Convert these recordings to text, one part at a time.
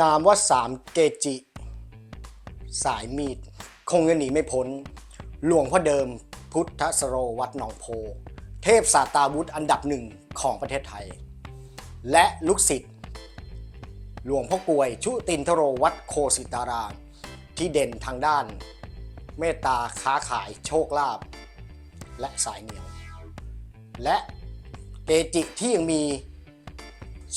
นามว่าสามเกจิ สายมีด คงจะหนีไม่พ้น หลวงพ่อเดิมพุทธสโรวัดหนองโพ เทพสาตาวุธอันดับหนึ่งของประเทศไทย และลูกศิษย์หลวงพ่อกลวย ชุตินทโรวัดโคสิตารามที่เด่นทางด้าน เมตตาค้าขายโชคลาภและสายเหนียว และเกจิที่ยังมี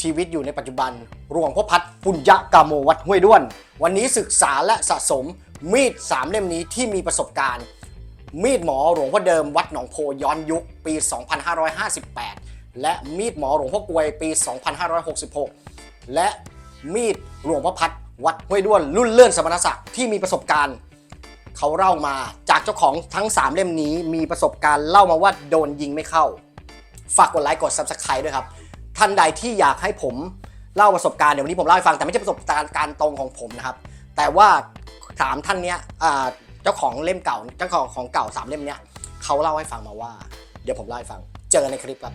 ชีวิตอยู่ในปัจจุบันหลวงพ่อพัดปุญญกามโมวัดห้วยด้วน วันนี้ศึกษาและสะสมมีดสามเล่มนี้ที่มีประสบการณ์ มีดหมอหลวงพ่อเดิมวัดหนองโพย้อนยุคปี 2558 และมีดหมอหลวงพ่อกวยปี 2566 และมีดหลวงพ่อพัดวัดห้วยด้วนรุ่นเลื่อนสมณศักดิ์ที่มีประสบการณ์เขาเล่ามาจากเจ้าของทั้ง 3 เล่มนี้มีประสบการณ์เล่ามาว่าโดนยิงไม่เข้า ฝากกดไลค์กด Subscribe ด้วยครับ ท่านใดที่อยากให้ผมเล่าประสบการณ์เดี๋ยววันนี้ผมเล่าให้ฟังแต่ไม่ใช่ประสบการณ์การตรงของผมนะครับ แต่ว่าสามท่านเนี้ยเจ้าของเล่มเก่าเจ้าของของเก่าสามเล่มเนี้ยเขาเล่าให้ฟังมาว่า เดี๋ยวผมเล่าให้ฟัง เจอกันในคลิปครับ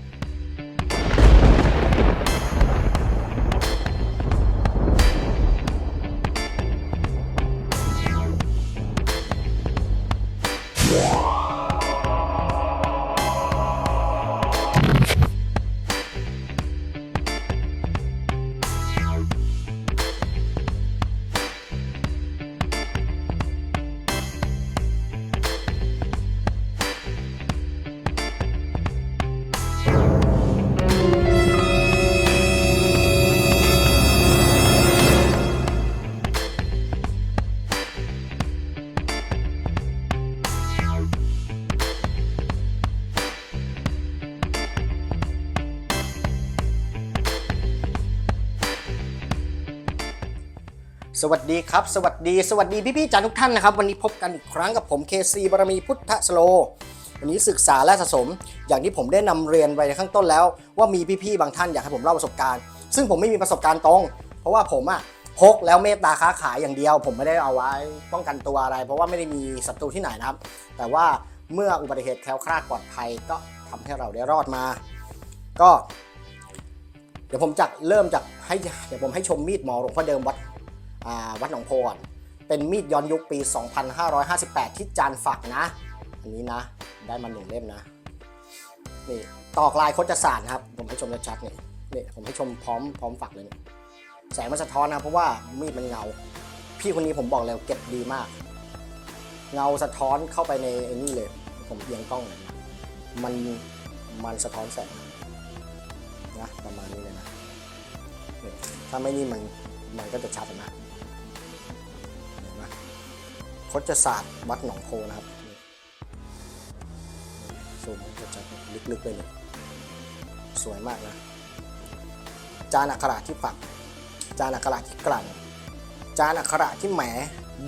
สวัสดีครับ สวัสดีสวัสดีพี่ๆจาทุกท่านนะครับ วันนี้พบกันอีกครั้งกับผมเคซีบารมีพุทธสโล วันนี้ศึกษาและสะสม อย่างที่ผมได้นำเรียนไว้ในข้างต้นแล้ว ว่ามีพี่ๆบางท่านอยากให้ผมเล่าประสบการณ์ ซึ่งผมไม่มีประสบการณ์ตรง เพราะว่าผมอะพกแล้วเมตตาค้าขายอย่างเดียว ผมไม่ได้เอาไว้ป้องกันตัวอะไร เพราะว่าไม่ได้มีศัตรูที่ไหนนะครับ แต่ว่าเมื่ออุบัติเหตุแคล้วคลาดปลอดภัยก็ทำให้เราได้รอดมา ก็ เดี๋ยวผมจะเริ่มจากให้เดี๋ยวผมให้ชมมีดหมอหลวงพ่อเดิมวัด วัดหนองโพก่อนเป็นมีดย้อนยุคปี 2558 ที่จานฝักนะ อันนี้นะ ได้มาหนึ่งเล่มนะ นี่ตอกลายโคจศาสตร์นครับ ผมให้ชมชัดๆนี่นี่ผมให้ชมพร้อมพร้อมฝักเลยนี่แสงมันสะท้อนนะเพราะว่ามีดมันเงา พี่คนนี้ผมบอกเลยเก็บดีมาก เงาสะท้อนเข้าไปในไอ้นี่เลย ผมเอียงกล้องหน่อยมันมันสะท้อนแสงนะประมาณนี้เลยนะนี่ถ้าไม่นี่มันมันก็จะชัดนะเห็นไหม คดศาสตร์วัดหนองโพนะครับนี่ซูมจะจะลึกๆเลยเนี่ยสวยมากนะ จานอักขระที่ปัก จานอักขระที่กลั่น จานอักขระที่แหม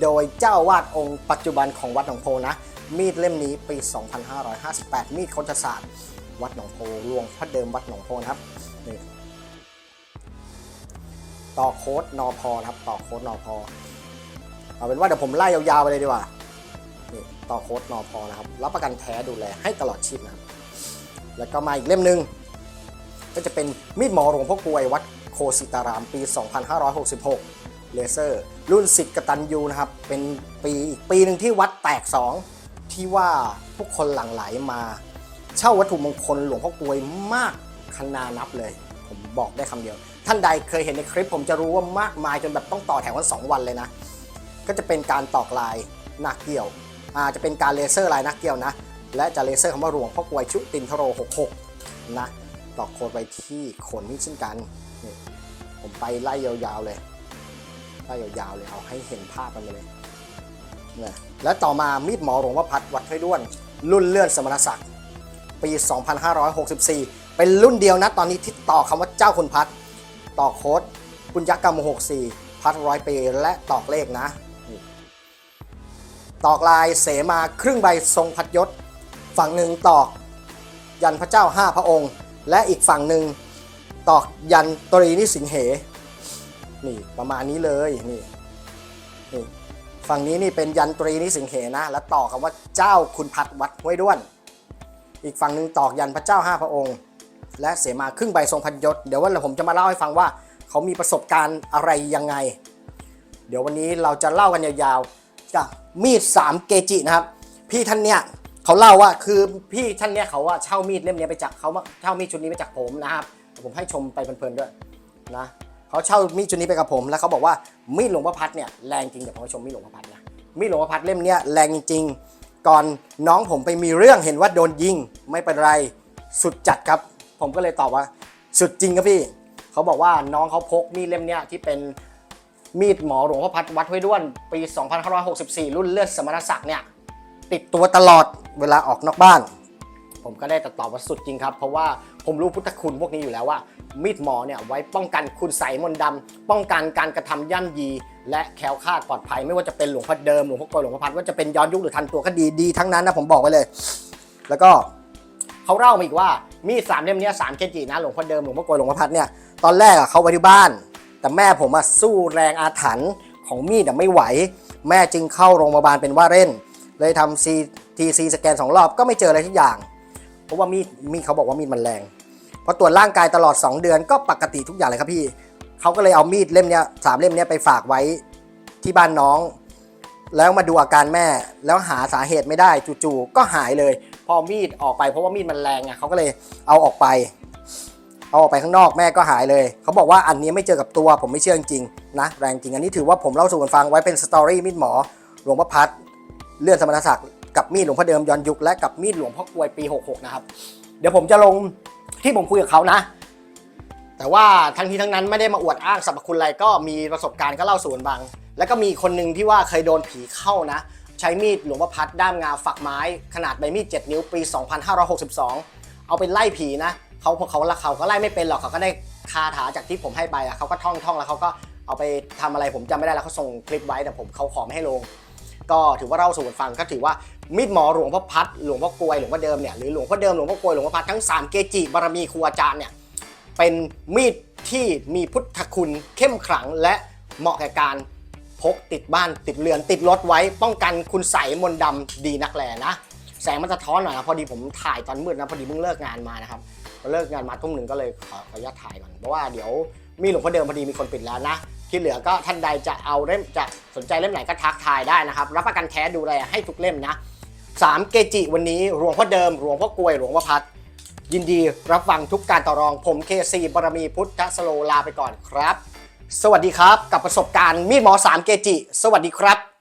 โดยเจ้าวาดองค์ปัจจุบันของวัดหนองโพนะ มีดเล่มนี้ปี 2558 มีดคดศาสตร์วัดหนองโพหลวงพระเดิมวัดหนองโพนะครับนี่ต่อโค้ดนอพอครับ ต่อโค้ดนอพอ เอาเป็นว่าเดี๋ยวผมไล่ยาวๆไปเลยดีกว่านี่ต่อโค้ดนอพอนะครับ รับประกันแท้ดูแลให้ตลอดชีพนะครับ แล้วก็มาอีกเล่มหนึ่งก็จะเป็นมีดหมอหลวงพ่อกลวยวัดโคสิตารามปี 2566 เลเซอร์ รุ่นสิทธิ์กตันยูนะครับ เป็นปีอีกปีหนึ่งที่วัดแตก 2 ที่ว่าผู้คนหลั่งไหลมา เช่าวัตถุมงคลหลวงพ่อกลวยมากขนานับเลย ผมบอกได้คำเดียว ท่านใดเคยเห็นในคลิปผมจะรู้ว่ามากมายจนแบบต้องต่อแถวกัน2วันเลยนะ ก็จะเป็นการตอกลายหนักเกี่ยวอาจะเป็นการเลเซอร์ลายนักเกี่ยวนะ และจะเลเซอร์คำว่าหลวงพ่อกวยชุตินทโร 66 นะตอกโค้ดไว้ที่โคนนี้เช่นกันนี่ผมไปไล่ยาวๆเลยไล่ยาวๆเลยเอาให้เห็นภาพกันไปเลยนะและต่อมามีดหมอหลวงพ่อพัดวัดไทยด้วน รุ่นเลื่อนสมณศักดิ์ปี 2564 เป็นรุ่นเดียวนะตอนนี้ที่ต่อคำว่าเจ้าคุณพัดต่อโค้ดปุญญกรรม 64 พัดร้อยปีและตอกเลขนะ ตอกลายเสมาครึ่งใบทรงพัดยศ ฝั่งหนึ่งตอก ยันพระเจ้าห้าพระองค์ และอีกฝั่งหนึ่งตอกยันตรีนิสิงเห นี่ประมาณนี้เลยนี่นี่ฝั่งนี้นี่เป็นยันตรีนิสิงเหนะ และต่อคำว่าเจ้าคุณพัดวัดห้วยด้วน อีกฝั่งหนึ่งตอกยันพระเจ้าห้าพระองค์ และเสมาครึ่งใบทรงพันยศ เดี๋ยววันหลังผมจะมาเล่าให้ฟังว่า เขามีประสบการณ์อะไรยังไง เดี๋ยววันนี้เราจะเล่ากันยาวๆ กับมีด 3 เกจินะครับ พี่ท่านเนี้ยเขาเล่าว่าคือพี่ท่านเนี้ยเขาว่าเช่ามีดเล่มนี้ไปจากเขาเช่ามีดชุดนี้ไปจากผมนะครับผมให้ชมไปเพลินๆด้วยนะเขาเช่ามีดชุดนี้ไปกับผมแล้วเขาบอกว่ามีดหลวงพ่อพัดเนี่ยแรงจริงเดี๋ยวผมให้ชมมีดหลวงพ่อพัดนะมีดหลวงพ่อพัดเล่มเนี้ยแรงจริงๆก่อนน้องผมไปมีเรื่องเห็นว่าโดนยิงไม่เป็นไรสุดจัดครับ ผมก็เลยตอบว่า สุดจริงครับพี่ เขาบอกว่าน้องเขาพกมีดเล่มเนี้ยที่เป็น มีดหมอหลวงพ่อพัดวัดห้วยด้วน ปี 2564 รุ่นเลือดสมณศักดิ์เนี่ยติดตัวตลอดเวลาออกนอกบ้าน ผมก็ได้แต่ตอบว่าสุดจริงครับ เพราะว่าผมรู้พุทธคุณพวกนี้อยู่แล้วว่า มีดหมอเนี่ยไว้ป้องกันคุณใสยมนต์ดำป้องกันการกระทำย่ำยี และแคล้วคลาดปลอดภัย ไม่ว่าจะเป็นหลวงพ่อเดิมหลวงพ่อกลอยหลวงพ่อพัดว่าจะเป็นย้อนยุคหรือทันตัวก็ดีดีทั้งนั้นนะผมบอกไว้เลย แล้วก็เขาเล่ามาอีกว่ามีดสามเล่มนี้สามเกจินะหลวงพ่อเดิมหลวงพ่อกลวยหลวงพ่อพัดเนี่ยตอนแรกอะเขาไว้ที่บ้าน แต่แม่ผมอะสู้แรงอาถรรพ์ของมีดไม่ไหว แม่จึงเข้าโรงพยาบาลเป็นว่าเล่น เลยทำซีทีซีสแกนสองรอบก็ไม่เจออะไรทุกอย่าง เพราะว่ามีดมีดเขาบอกว่ามีดมันแรงพอตรวจร่างกายตลอด 2 เดือนก็ปกติทุกอย่างเลยครับพี่เขาก็เลยเอามีดเล่มเนี้ยสามเล่มเนี้ยไปฝากไว้ที่บ้านน้อง แล้วมาดูอาการแม่แล้วหาสาเหตุไม่ได้จู่ๆก็หายเลย พอมีดออกไปเพราะว่ามีดมันแรงไงเขาก็เลยเอาออกไป เอาออกไปข้างนอกแม่ก็หายเลย เขาบอกว่าอันนี้ไม่เจอกับตัวผมไม่เชื่อจริงนะ แรงจริงอันนี้ถือว่าผมเล่าสู่กันฟังไว้เป็นสตอรี่มีดหมอหลวงพ่อพัดเลื่อนสมณศักดิ์กับมีดหลวงพ่อเดิมย้อนยุคและกับมีดหลวงพ่อกวยปี 66 นะครับ เดี๋ยวผมจะลงที่ผมคุยกับเขานะ แต่ว่าทั้งที่ทั้งนั้นไม่ได้มาอวดอ้างสรรพคุณอะไรก็มีประสบการณ์ก็เล่าสู่กันฟังแล้วก็มีคนหนึ่งที่ว่าเคยโดนผีเข้านะ ใช้มีดหลวงพ่อพัดด้ามงาฝักไม้ ขนาดใบมีด 7 นิ้วปี 2562 เอาไปไล่ผีนะ เขาเขาละเขาก็ไล่ไม่เป็นหรอกเขาก็ได้คาถาจากที่ผมให้ไปอะเขาก็ท่องท่องแล้วเขาก็เอาไปทำอะไรผมจำไม่ได้แล้วเขาส่งคลิปไว้แต่ผมเขาขอไม่ให้ลง ก็ถือว่าเล่าสู่กันฟังก็ถือว่ามีดหมอหลวงพ่อพัดหลวงพ่อกลวยหลวงพ่อเดิมเนี่ยหรือหลวงพ่อเดิมหลวงพ่อกลวยหลวงพ่อพัดทั้งสามเกจิบารมีครูอาจารย์เนี่ยเป็นมีดที่มีพุทธคุณเข้มขลังและเหมาะแก่การพกติดบ้านติดเรือนติดรถไว้ ป้องกันคุณใสมนต์ดำดีนักแลนะ แสงมันจะท้อนหน่อยนะพอดีผมถ่ายตอนมืดนะพอดีเพิ่งเลิกงานมานะครับ เลิกงานมาทุ่มหนึ่งก็เลยขอขออนุญาตถ่ายก่อนเพราะว่าเดี๋ยวมีหลวงพ่อเดิมพอดีมีคนปิดแล้วนะที่เหลือก็ท่านใดจะเอาเล่มจะสนใจเล่มไหนก็ทักทายได้นะครับ รับประกันแท้ดูแลให้ทุกเล่มนะสามเกจิวันนี้หลวงพ่อเดิมหลวงพ่อกลวยหลวงพ่อพัดยินดีรับฟังทุกการต่อรองผมเคซีบารมีพุทธสโลลาไปก่อนครับ สวัสดีครับกับประสบการณ์มีดหมอ3เกจิ สวัสดีครับ